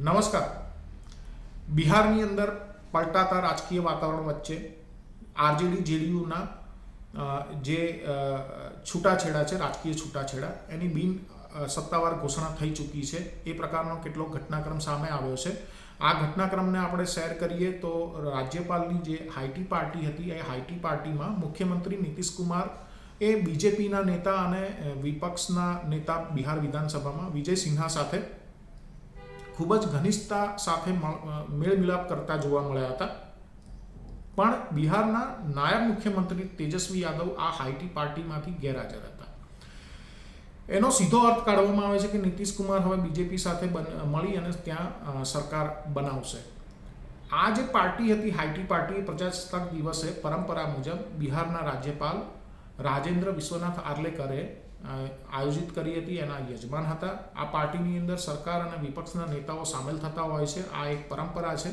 નમસ્કાર. બિહારની અંદર પલટાતા રાજકીય વાતાવરણ વચ્ચે આરજેડી જેડીયુના જે છૂટાછેડા છે, રાજકીય છૂટાછેડા, એની બિન સત્તાવાર ઘોષણા થઈ ચૂકી છે. એ પ્રકારનો કેટલો ઘટનાક્રમ સામે આવ્યો છે. આ ઘટનાક્રમને આપણે શેર કરીએ તો રાજ્યપાલની જે હાઈટી પાર્ટી હતી, એ હાઈટી પાર્ટીમાં મુખ્યમંત્રી નીતિશ કુમાર, એ બીજેપીના નેતા અને વિપક્ષના નેતા બિહાર વિધાનસભામાં વિજય સિન્હા સાથે ખૂબ જ ઘનિષ્ઠતા સાથે મેળમિલાપ મેળ મિલાપ કરતા જોવા મળ્યા હતા. પણ બિહારના નાયબ મુખ્યમંત્રી તેજસ્વી યાદવ આ હાઈટી પાર્ટીમાંથી ગેરહાજર હતા. એનો સીધો અર્થ કાઢવામાં આવે છે કે નીતિશ કુમાર હવે બીજેપી સાથે મળી અને ત્યાં સરકાર બનાવશે. આ જે પાર્ટી હતી, હાઈટી પાર્ટી પ્રજાસત્તાક દિવસે પરંપરા મુજબ બિહારના રાજ્યપાલ રાજેન્દ્ર વિશ્વનાથ આર્લેકરે આયોજિત કરી હતી એના યજમાન હતા. આ પાર્ટીની અંદર સરકાર અને વિપક્ષના નેતાઓ સામેલ થતા હોય છે. આ એક પરંપરા છે.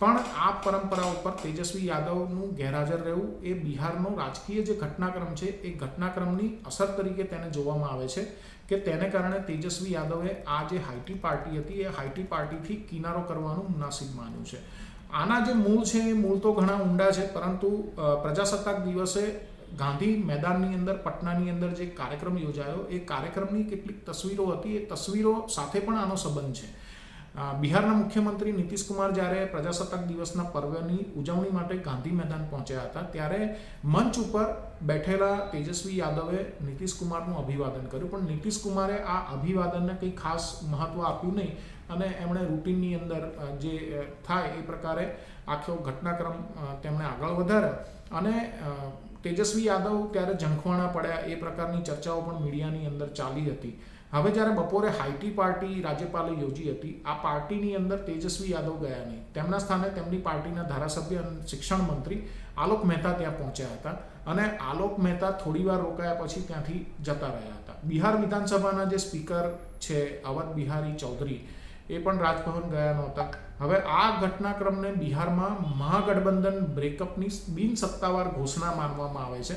પણ આ પરંપરા ઉપર તેજસ્વી યાદવનું ગેરહાજર રહેવું એ બિહારનો રાજકીય જે ઘટનાક્રમ છે, એ ઘટનાક્રમની અસર તરીકે તેને જોવામાં આવે છે કે તેને કારણે તેજસ્વી યાદવે આ જે હાઈટી પાર્ટી હતી, એ હાઈટી પાર્ટીથી કિનારો કરવાનું મુનાસિબ માન્યું છે. આના જે મૂળ છે, એ મૂળ તો ઘણા ઊંડા છે, પરંતુ પ્રજાસત્તાક દિવસે ગાંધી મેદાનની અંદર, પટનાની અંદર જે કાર્યક્રમ યોજાયો, એ કાર્યક્રમની કેટલીક તસવીરો હતી. એ તસવીરો સાથે પણ આનો સંબંધ છે. બિહારના મુખ્યમંત્રી નીતિશ કુમાર જ્યારે પ્રજાસત્તાક દિવસના પર્વની ઉજવણી માટે ગાંધી મેદાન પહોંચ્યા હતા, ત્યારે મંચ ઉપર બેઠેલા તેજસ્વી યાદવે નીતિશ કુમારનું અભિવાદન કર્યું. પણ નીતિશ કુમારે આ અભિવાદનને કંઈ ખાસ મહત્વ આપ્યું નહીં અને એમણે રૂટીનની અંદર જે થાય એ પ્રકારે આખો ઘટનાક્રમ તેમણે આગળ વધાર્યો. અને તેજસ્વી યાદવ ત્યારે ઝંખવાણા પડ્યા એ પ્રકારની ચર્ચાઓ પણ મીડિયાની અંદર ચાલી હતી. હવે જ્યારે બપોરે હાઈટી પાર્ટી રાજ્યપાલે યોજી હતી, આ પાર્ટીની અંદર તેજસ્વી યાદવ ગયા નહીં. તેમના સ્થાને તેમની પાર્ટીના ધારાસભ્ય અને શિક્ષણ મંત્રી આલોક મહેતા ત્યાં પહોંચ્યા હતા અને આલોક મહેતા થોડીવાર રોકાયા પછી ત્યાંથી જતા રહ્યા હતા. બિહાર વિધાનસભાના જે સ્પીકર છે, અવધ બિહારી ચૌધરી, એ પણ રાજભવન ગયા નહોતા. હવે આ ઘટનાક્રમને બિહારમાં મહાગઠબંધન બ્રેકઅપની બિન સત્તાવાર ઘોષણા માનવામાં આવે છે.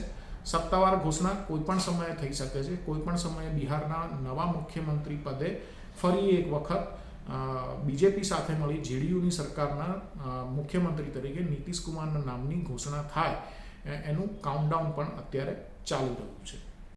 સત્તાવાર ઘોષણા કોઈ પણ સમયે થઈ શકે છે. કોઈ પણ સમયે બિહારના નવા મુખ્યમંત્રી પદે ફરી એક વખત બીજેપી સાથે મળી જેડીયુની સરકારના મુખ્યમંત્રી તરીકે નીતિશ કુમારના નામની ઘોષણા થાય. એનું કાઉન્ટડાઉન પણ અત્યારે ચાલી રહ્યું છે.